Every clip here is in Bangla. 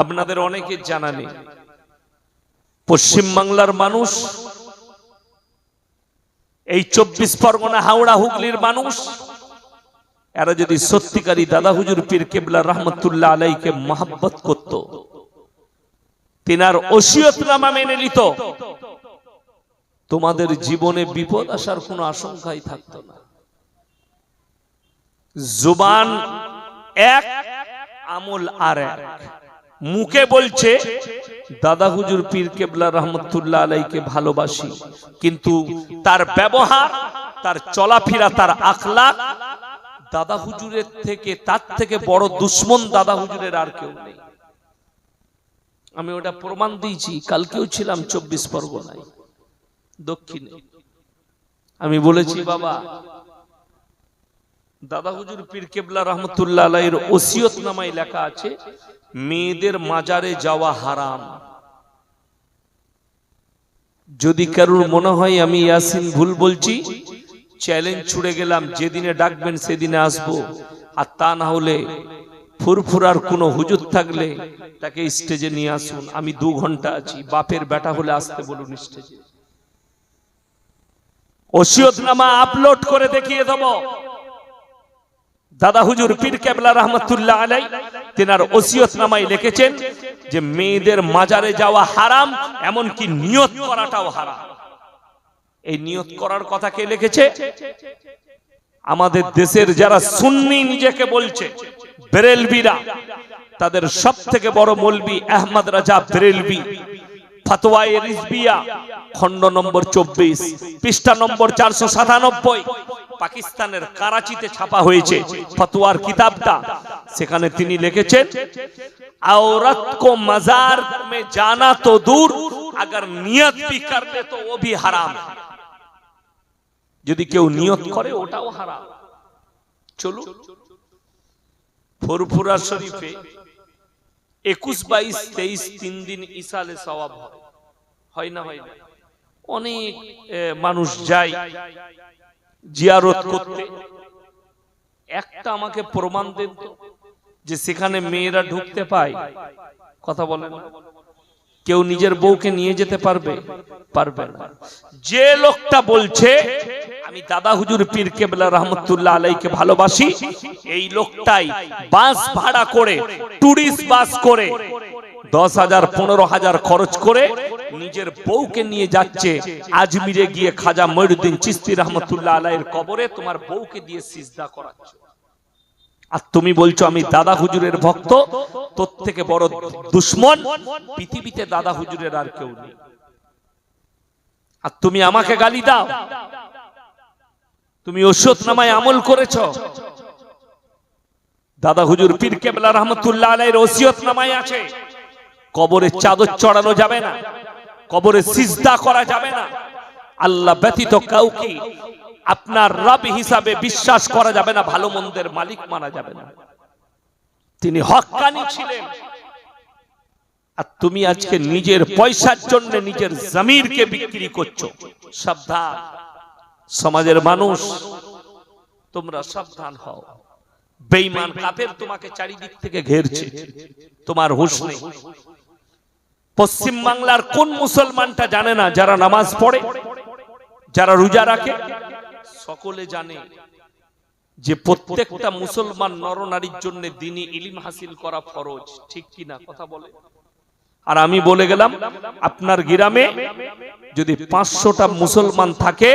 আপনাদের অনেকে জানা নেই। পশ্চিমবাংলার মানুষ, এই চব্বিশ পরগনা হাওড়া হুগলির মানুষ, এরা যদি সত্যিকারী দাদা হুজুর পীর কেবলা রহমতুল্লাহ আলাইকে মহাব্বত করত, তিনার ওসিয়তনামা মেনে নিত, তোমাদের জীবনে বিপদ আসার কোনো আশঙ্কাই থাকতো না। জুবান এক, আমল আর এক। মুখে বলছে, দাদা হুজুর পীর কেবলা রহমতুল্লাহ আলাইকে ভালোবাসি, কিন্তু তার ব্যবহার, তার চলাফেরা, তার আখলাক, দাদা হুজুরের থেকে, তার থেকে বড় দুশ্মন দাদা হুজুরের আর কেউ নেই। আমি ওটা প্রমাণ দিয়েছি, কালকেও ছিলাম চব্বিশ পরগনায়, দক্ষিণে। আমি বলেছি, বাবা দাদা হুজুর পীর কেবলা রহমতুল্লাহ ওসিয়ত নামায় লেখা আছে, মেয়েদের মাজারে যাওয়া হারাম। যদি কারুর মনে হয় আমি ইয়াসিন ভুল বলছি, চ্যালেঞ্জ ছুড়ে গেলাম, যেদিনে ডাকবেন সেদিনে আসব। আর তা না হলে ফুরফুরার কোনো হুজুর থাকলে তাকে স্টেজে নিয়ে আসুন। আমি দু ঘণ্টা আছি, বাপের বেটা হলে আসতে বলুন স্টেজে। ওসিয়তনামা আপলোড করে দেখিয়ে দেব। দাদা হুজুর পীর কেবলা রহমতুল্লাহ আলাই তেনার ওসিয়তনামায় লিখেছেন যে মেয়েদের মাজারে যাওয়া হারাম, এমনকি নিয়ত করাটাও হারাম। এই নিয়ত করার কথা কে লিখেছে? আমাদের দেশের যারা সুন্নি নিজেকে বলছে, বেরেলবিরা, তাদের সব থেকে বড় মলবি আহমদ রাজা বেরেলবি। ফতোয়ায়ে রিজবিয়া খণ্ড নম্বর চব্বিশ পৃষ্ঠা নম্বর চারশো সাতানব্বই পাকিস্তানের কারাচিতে ছাপা হয়েছে ফতোয়ার কিতাবটা সেখানে তিনি লিখেছেন औरत को मजार में जाना तो दूर अगर नियत भी कर ले तो वो भी हराम है যদি কেউ নিয়ত করে ওটাও হারাম চলুন ফুরফুরা শরীফে একুশ বাইশ তেইশ তিন দিন ইসালে সওয়াব হয়। না হয় না? অনেক মানুষ যায় জিয়ারত করতে। একটা আমাকে প্রমাণ দেন যে সেখানে মেয়েরা ঢুকতে পায়। কথা বলেন কেউ নিজের বউকে নিয়ে যেতে পারবে? পারবে না। যে লোকটা বলছে আমি দাদা হুজুর পীর কেবলা রহমতুল্লাহ আলাইকে ভালোবাসি। এই লোকটাই বাস ভাড়া করে টুরিস্ট বাস করে, দশ হাজার, পনেরো হাজার খরচ করে নিজের বউকে নিয়ে যাচ্ছে। আজমিরে গিয়ে খাজা ময়ুদ্দিন চিস্তি রহমতুল্লাহ আলাইয়ের কবরে তোমার বউকে দিয়ে সিজদা করাচ্ছ। আর তুমি বলছো, আমি দাদা হুজুরের ভক্ত, তোর থেকে বড় দুশ্মন, পৃথিবীতে দাদা হুজুরের আর কেউ নেই। আর তুমি আমাকে গালি দাও। তুমি ওষুধ নামায় আমল করেছ। দাদা হুজুর পীর কেবলা রহমতুল্লাহ আলাইয়ের ওসিয়ত নামায় আছে। কবরে চাদর চড়ানো যাবে না। কবরে সিজদা করা যাবে না। আল্লাহ ব্যতীত কাউকে আপনার রব হিসাবে বিশ্বাস করা যাবে না, ভালো মন্দের মালিক মানা যাবে না। তিনি হকানি ছিলেন। আর তুমি আজকে নিজের পয়সার জন্য নিজের জমিরকে বিক্রি করছ। সাবধান। সমাজের মানুষ, তোমরা সাবধান হও। বেঈমান কাফের তোমাকে চারিদিক থেকে ঘেরছে। তোমার হুঁশ নেই। পশ্চিম বাংলার কোন মুসলমানটা জানে না যারা নামাজ পড়ে, যারা রোজা রাখে? সকলে জানে যে প্রত্যেকটা মুসলমান নরনারীর জন্য দিনই ইলিম হাসিল করা ফরজ। ঠিক কি না কথা বলে? আর আমি বলে গেলাম, আপনার গ্রামে যদি পাঁচশোটা মুসলমান থাকে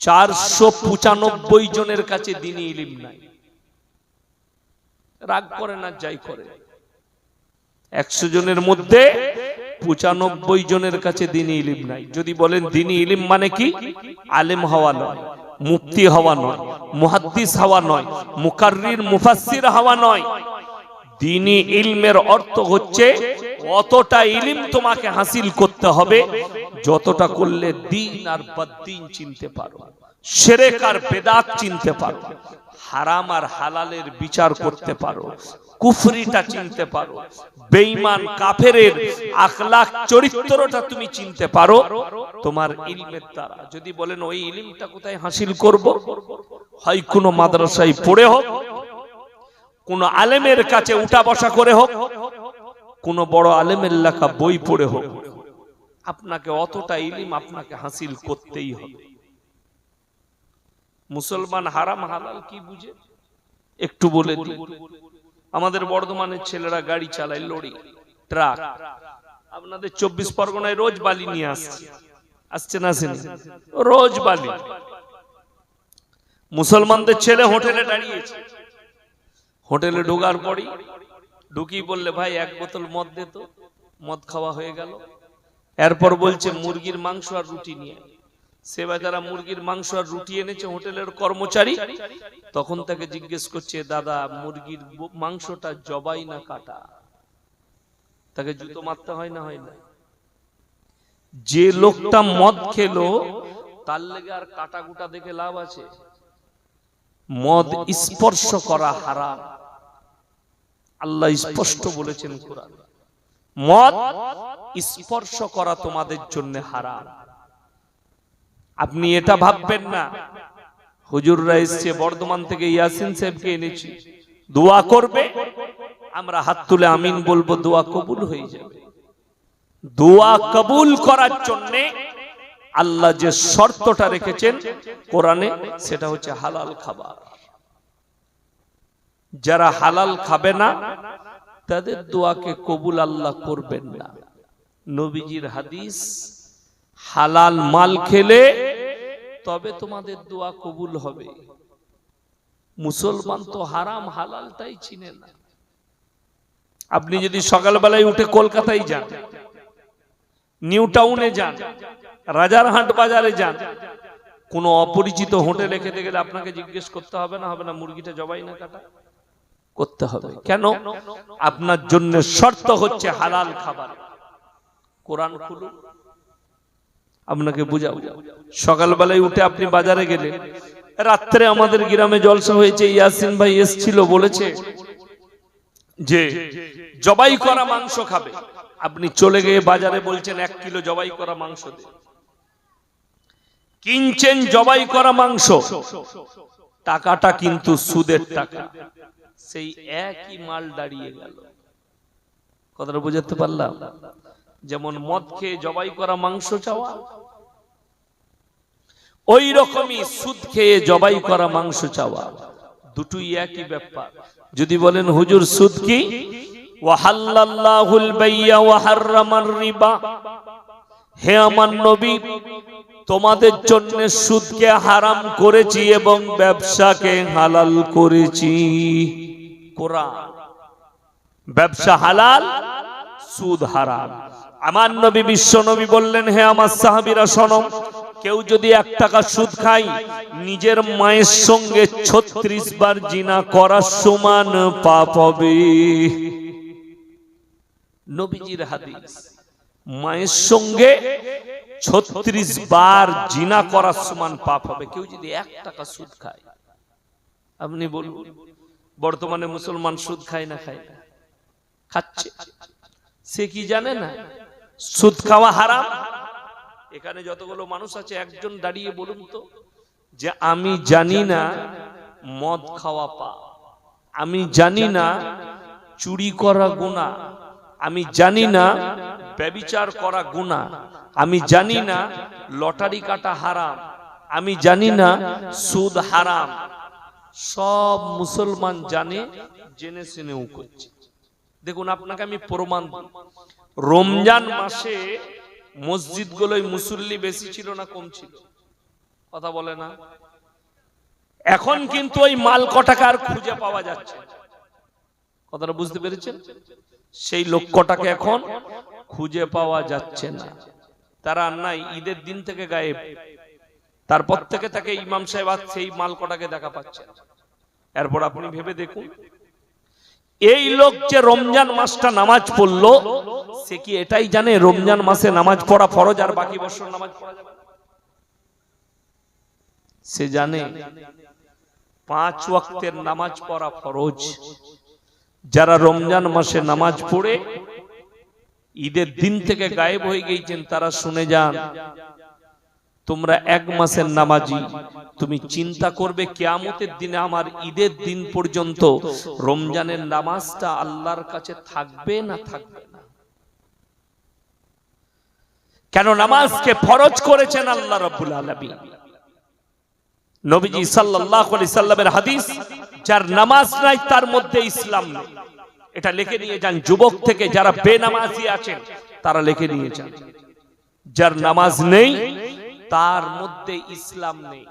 চারশো পঁচানব্বই জনের কাছে দিনই ইলিম নাই। রাগ করে না, যাই করে। একশো জনের মধ্যে পঁচানব্বই জনের কাছে দিনই ইলিম নাই। যদি বলেন দিনই ইলিম মানে কি? আলেম হওয়া নয় মুক্তি হওয়া নয়, মুহাদ্দিস হওয়া নয়, মুকাররির, মুফাসসির হওয়া নয়। দিনী ইলমের অর্থ হচ্ছে, অতটা ইলিম তোমাকে হাসিল করতে হবে যতটা করলে দিন আর বদ্দিন চিনতে পারো। সেরেক আর বেদাত চিনতে পারো। হারাম আর হালালের বিচার করতে পারো। কুফরিটা চিনতে পারো। বেঈমান কাফেরের আখলাক চরিত্রটা তুমি চিনতে পারো। তোমার ইলমের দ্বারা। যদি বলেন, ওই ইলমটা কোথায় হাসিল করব? হয় কোনো মাদ্রাসায় পড়ে হোক, কোন আলেমের কাছে উঠা বসা করে হোক, কোন বড় আলেমের লেখা বই পড়ে হোক। আপনাকে অতটা ইলিম আপনাকে হাসিল করতেই হবে। মুসলমান হারাম হালাল কি বুঝে? একটু বলে আমাদের বর্ধমানের ছেলেরা গাড়ি চালায় লরি ট্রাক। আপনাদের চব্বিশ পরগনায় রোজ বালি নিয়ে আসছে। আসছে না রোজ বালি। মুসলমানদের ছেলে হোটেলে দাঁড়িয়েছে। হোটেলে ঢোকার পরই ঢুকি বললে, ভাই, এক বোতল মদ দে তো। মদ খাওয়া হয়ে গেল। এরপর বলছে মুরগির মাংস আর রুটি নিয়ে। সে বেচারা মুরগির মাংস আর রুটি এনেছে হোটেলের কর্মচারী তখন তাকে জিজ্ঞেস করছে দাদা মুরগির মাংসটা জবাই না কাটা? তাকে জুতো মারতে হয় না হয় না। যে লোকটা মদ খেলো তার লেগে আর কাটা কুটা দেখে লাভ আছে। মদ স্পর্শ করা হারাম। আল্লাহ স্পষ্ট বলেছেন কোরআন। মদ স্পর্শ করা তোমাদের জন্য হারাম। আপনি এটা ভাববেন না। হুজুররা এসছে, বর্ধমান থেকে ইয়াসিন সাহেবকে এনেছি। দোয়া করবে, আমরা হাত তুলে আমিন বলব, দোয়া কবুল হয়ে যাবে। দোয়া কবুল করার জন্য আল্লাহ যে শর্তটা রেখেছেন কোরআনে, সেটা হচ্ছে হালাল খাবার। যারা হালাল খাবে না তাদের দোয়াকে কবুল আল্লাহ করবেন না। নবীজির হাদিস হালাল মাল খেলে তবে তোমাদের দোয়া কবুল হবে। মুসলমান তো হারাম হালালটাই চিনে না। আপনি যদি সকালবেলায় উঠে কলকাতায় যান নিউ টাউনে যান রাজারহাট বাজারে যান কোন অপরিচিত হোটেলে খেতে গেলে আপনাকে জিজ্ঞেস করতে হবে না হবে না মুরগিটা জবাই না কাটা? করতে হবে। কেন? আপনার জন্য শর্ত হচ্ছে হালাল খাবার। কোরআন খুলুন। আপনাকে বুঝাবো। সকালবেলায় উঠে আপনি বাজারে গেলেন। রাত্রে আমাদের গ্রামে জলসা হয়েছে। ইয়াসিন ভাই এসছিল বলেছে যে জবাই করা মাংস খাবে। আপনি চলে গিয়ে বাজারে বলছেন এক কিলো জবাই করা মাংস দে। কিনছেন জবাই করা মাংস। টাকাটা কিন্তু সুদের টাকা। সেই একই মাল দাঁড়িয়ে গেল। কথাটা বুঝাতে পারলাম? যেমন মদ খেয়ে জবাই করা মাংস চাওয়া ওই রকমই সুদ খেয়ে জবাই করা মাংস চাওয়া। দুটোই একই ব্যাপার। যদি বলেন হুজুর সুদ কি? ওয়াহাল্লাল্লাহুল বাইয়া ওয়া হাররামার রিবা। হে আমার নবী তোমাদের জন্য সুদকে হারাম করেছি এবং ব্যবসাকে হালাল করেছি। কোরআন ব্যবসা হালাল, সুদ হারাম। আমার নবী, বিশ্ব নবী বললেন, হে আমার সাহাবীরা সনম কেউ যদি এক টাকা সুদ খায়, নিজের মায়ের সঙ্গে ছত্রিশ বার জিনা করার সমান পাপ হবে। নবীজির হাদিস, মায়ের সঙ্গে ছত্রিশ বার জিনা করার সমান পাপ হবে। কেউ যদি এক টাকা সুদ খায়, আপনি বলুন। বর্তমানে মুসলমান সুদ খায় না খায়। না খাচ্ছে। সে কি জানে না? সুদ খাওয়া হারাম। এখানে যতগুলো মানুষ আছে, একজন দাঁড়িয়ে বলুন তো, যে আমি জানি না মদ খাওয়া পা আমি জানি না চুরি করা গুণা আমি জানি না ব্যবিচার করা গুণা আমি জানি না লটারি কাটা হারাম। আমি জানি না সুদ হারাম। সব মুসলমান জানে, জেনে শুনেও করছে। দেখুন, আপনাকে আমি প্রমাণ রমজান মাসে মসজিদগুলোয় মুসল্লি বেশি ছিল না কম ছিল? কথা বলে না? এখন কিন্তু ওই মাল কটাকে আর খুঁজে পাওয়া যাচ্ছে। কথাটা বুঝতে পেরেছেন? সেই লক্ষ্যটাকে এখন খুঁজে পাওয়া যাচ্ছে না। তারা নাই, ঈদের দিন থেকে গায়েব। তারপর থেকে তাকে ইমাম সাহেব আর সেই মাল কটাকে দেখা পাচ্ছে। এরপর আপনি ভেবে দেখুন, এই লোক যে রমজান মাসটা নামাজ পড়ল, সে কি এটাই জানে রমজান মাসে নামাজ পড়া ফরজ আর বাকি বছর নামাজ পড়া সে জানে পাঁচ ওয়াক্তের নামাজ পড়া ফরজ যারা রমজান মাসে নামাজ পড়ে, ঈদের দিন থেকে গায়েব হয়ে গিয়েছেন তারা শুনে যান তোমরা এক মাসের নামাজি। তুমি চিন্তা করবে কেয়ামতের দিনে আমার ঈদের দিন পর্যন্ত রমজানের নামাজটা আল্লাহর কাছে থাকবে না থাকবে না? কেন নামাজকে ফরজ করেছেন আল্লাহ রাব্বুল আলামিন? নবীজি সাল্লাল্লাহু সাল্লামের হাদিস, যার নামাজ নাই তার মধ্যে ইসলাম নেই। এটা লিখে নিয়ে যান, যুবক থেকে যারা বেনামাজি আছেন, তারা লিখে নিয়ে যান। যার নামাজ নেই তার মধ্যে ইসলাম নেই।